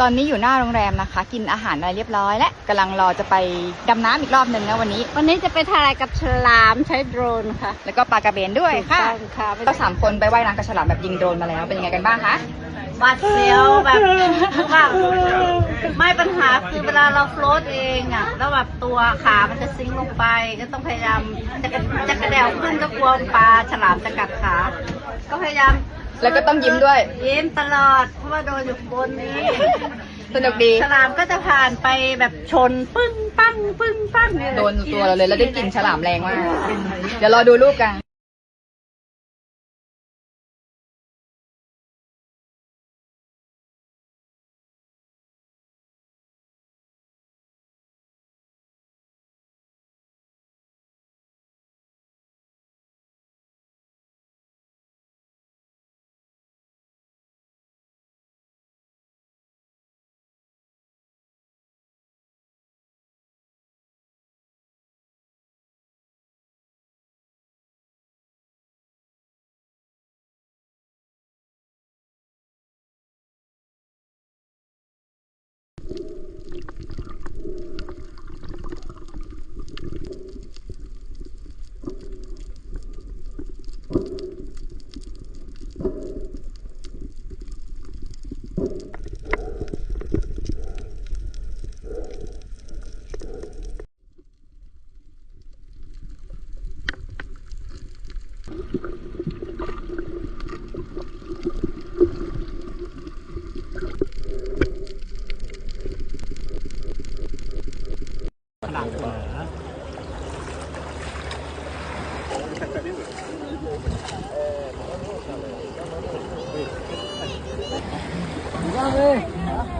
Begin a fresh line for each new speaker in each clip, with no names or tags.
ตอนนี้อยู่หน้าโรงแรมนะคะ กินอาหารอะไรเรียบร้อย และกำลังรอจะไปดำน้ำอีกรอบหนึ่งนะวันนี้
วันนี้จะไปถ่ายกับฉลามใช้โดรนค่ะ
แล้วก็ปลากระเบนด้วยค่ะ
ถูกต้องค่ะ
ก็สามคนไปว่ายน้ำกับฉลามแบบยิงโดรนมาแล้วเป็นยังไงกันบ้างคะ
หวัดเสียวแบบว่าไม่ปัญหาคือเวลาเราโฟลตเองอะแล้วแบบตัวขามันจะซิงค์ลงไป ก็ต้องพยายามจะกระจะกระเดวขึ้นก็กลัวปลาฉลามจะกัดขา ก็พยายาม
แล้วก็ต้องยิ้มด้วย
ยิ้มตลอด เพราะว่าโดนอยู่บนนี้
สนุกดี
ฉลามก็จะผ่านไปแบบชนปึ้งปั้งปึ้งปั้งเย
โดนตัวเราเลยแล้วได้กลิ่นฉลามแรงมาก เดี๋ยวรอดูรูปกัน
Thank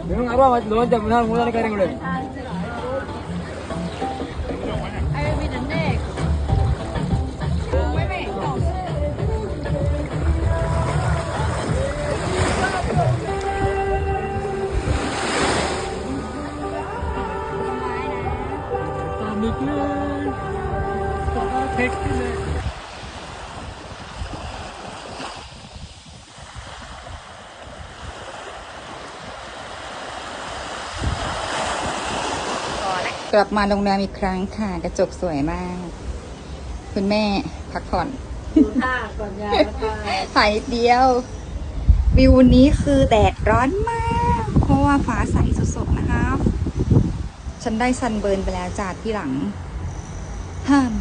നിങ്ങൾ അറിയാൻ ലോഞ്ച് മൂന്നാല് കാര്യം കൂടെ Thank you.
กลับมาโรงแรมอีกครั้งค่ะ กระจกสวยมาก คุณแม่พักผ่อน
ดูท่าก่อนยายมาถ่าย
ถ่ายนิดเดียว วิวนี้คือแดดร้อนมาก เพราะว่าฟ้าใสสดๆนะครับฉันได้ซันเบิร์นไปแล้วจากที่หลังห้าม